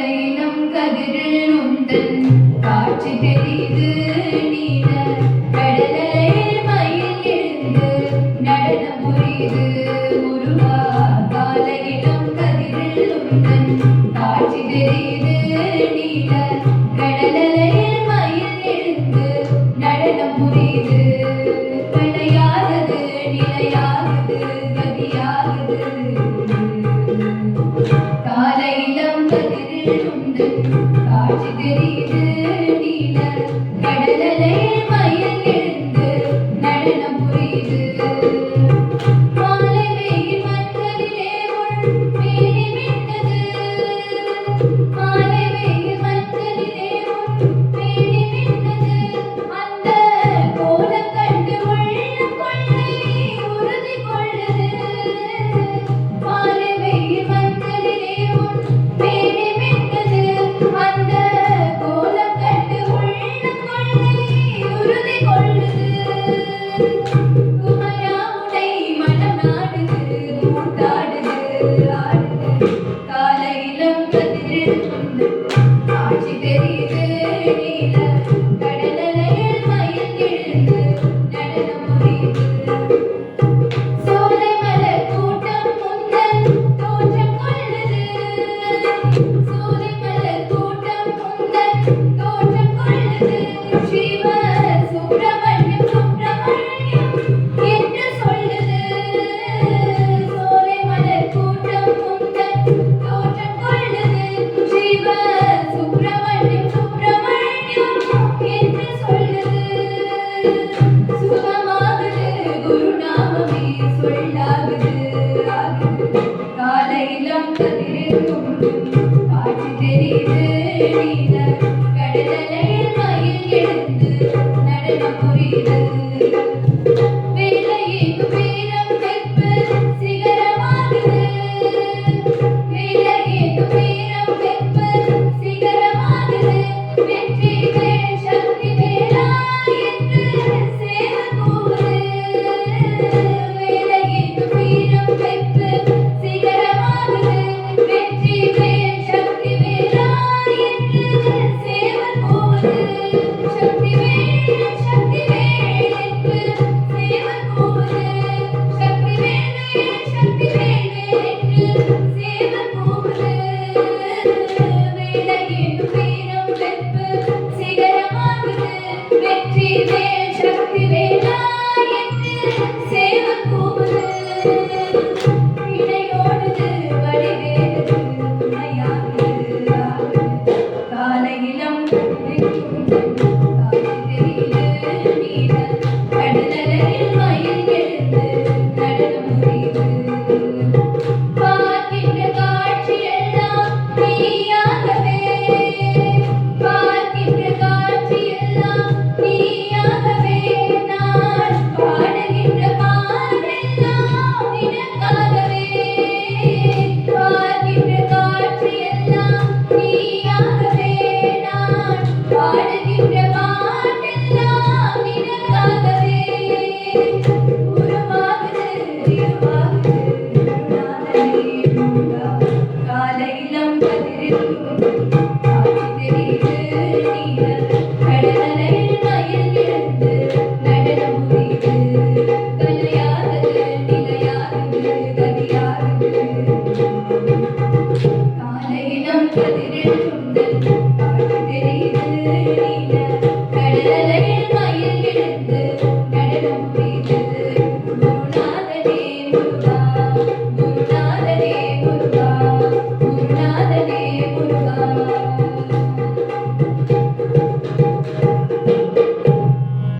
தைலம் கதிரில் உந்தன். காட்சி தெரியுது நீல கடலையில் மயில் இருந்து நடனம் புரியுது முருகா காட்சி தெரியுது காட்சி தெரியுது Marina தெரியும் amor.